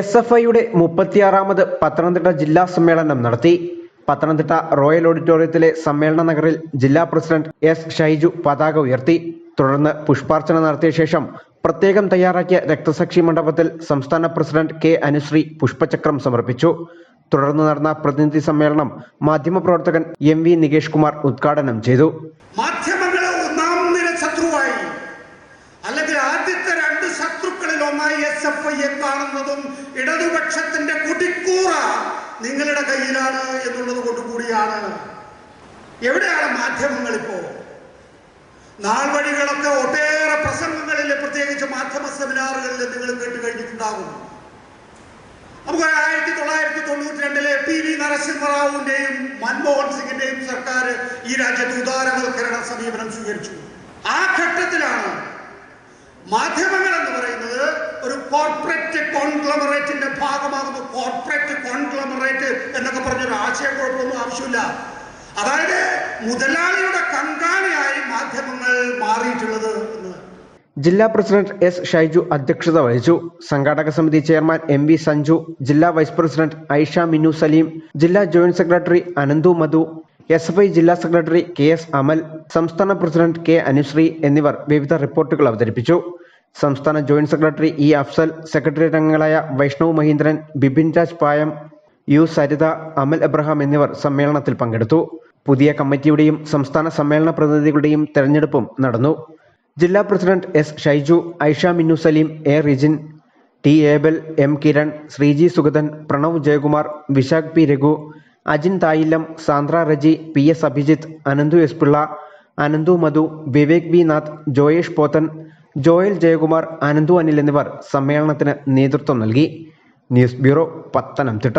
S F ഐയുടെ മുപ്പത്തിയാറാമത് പത്തനംതിട്ട ജില്ലാ സമ്മേളനം നടത്തി. പത്തനംതിട്ട റോയൽ ഓഡിറ്റോറിയത്തിലെ സമ്മേളന നഗറിൽ ജില്ലാ പ്രസിഡന്റ് എസ് ഷൈജു പതാക ഉയർത്തി. തുടർന്ന് പുഷ്പാർച്ചന നടത്തിയ ശേഷം പ്രത്യേകം തയ്യാറാക്കിയ രക്തസാക്ഷി മണ്ഡപത്തിൽ സംസ്ഥാന പ്രസിഡന്റ് കെ അനുശ്രീ പുഷ്പചക്രം സമർപ്പിച്ചു. തുടർന്ന് നടന്ന പ്രതിനിധി സമ്മേളനം മാധ്യമപ്രവർത്തകൻ എം വി നികേഷ് കുമാർ ഉദ്ഘാടനം ചെയ്തു. മാധ്യമങ്ങളെ ഒന്നാം നിര ശത്രുവായി അല്ലെങ്കിൽ ഒന്നായി എസ് എഫ് ഐയെ കാണുന്നതും ഇടതുപക്ഷത്തിന്റെ കുടിക്കൂറ നിങ്ങളുടെ കയ്യിലാണ് എന്നുള്ളത് കൊണ്ടുകൂടിയാണ്. എവിടെയാണ് മാധ്യമങ്ങൾ ഇപ്പോ നാൾ വഴികളൊക്കെ ഒട്ടേറെ പ്രസംഗങ്ങളിൽ പ്രത്യേകിച്ച് മാധ്യമ സെമിനാറുകളിൽ നിങ്ങൾ കേട്ട് കഴിഞ്ഞിട്ടുണ്ടാകും. നമുക്ക് ആയിരത്തി തൊള്ളായിരത്തി തൊണ്ണൂറ്റി രണ്ടിലെ പി വി നരസിംഹറാവുവിന്റെയും മൻമോഹൻ സിംഗിന്റെയും സർക്കാർ ഈ രാജ്യത്ത് ഉദാരവൽക്കരണ സമീപനം സ്വീകരിച്ചു. ആ ഘട്ടത്തിലാണ് മാധ്യമങ്ങൾ എന്ന് പറയുന്നത് കോർപ്പറേറ്റ് കോൺഗ്ലമറേറ്റിന്റെ ഭാഗമാകുന്ന. കോർപ്പറേറ്റ് കോൺഗ്ലമറേറ്റ് എന്നൊക്കെ പറഞ്ഞൊരു ആശയക്കുഴപ്പമൊന്നും ആവശ്യമില്ല. അതായത് മുതലാളിയുടെ കങ്കാളിയായി മാധ്യമങ്ങൾ മാറിയിട്ടുള്ളത് എന്ന്. ജില്ലാ പ്രസിഡന്റ് എസ് ഷൈജു അധ്യക്ഷത വഹിച്ചു. സംഘാടക സമിതി ചെയർമാൻ എം വി സഞ്ജു ജില്ലാ വൈസ് പ്രസിഡന്റ് ഐഷ മിനു സലീം ജില്ലാ joint secretary Ananthu Madhu S F I ജില്ലാ സെക്രട്ടറി കെ എസ് അമൽ സംസ്ഥാന പ്രസിഡന്റ് കെ അനുശ്രീ എന്നിവർ വിവിധ റിപ്പോർട്ടുകൾ അവതരിപ്പിച്ചു. സംസ്ഥാന joint secretary E Afsal secretary അംഗങ്ങളായ വൈഷ്ണവ് മഹീന്ദ്രൻ ബിപിൻ രാജ് പായം യു സരിത അമൽ എബ്രഹാം എന്നിവർ സമ്മേളനത്തിൽ പങ്കെടുത്തു. പുതിയ കമ്മിറ്റിയുടെയും സംസ്ഥാന സമ്മേളന പ്രതിനിധികളുടെയും തെരഞ്ഞെടുപ്പും നടന്നു. ജില്ലാ president S Shyju Aisha Minnu Saleem A Rijin T Abel M Kiran Sreeji Sugathan Pranav Jayakumar Vishakh P Raghu Ajin Thayillam Sandra Reji P S Abhijith Ananthu S Pillai Ananthu Madhu Vivek B Nath Joyesh Pothan Joel Jayakumar Ananthu Anil എന്നിവർ സമ്മേളനത്തിന് നേതൃത്വം നൽകി. News bureau Pathanamthitta.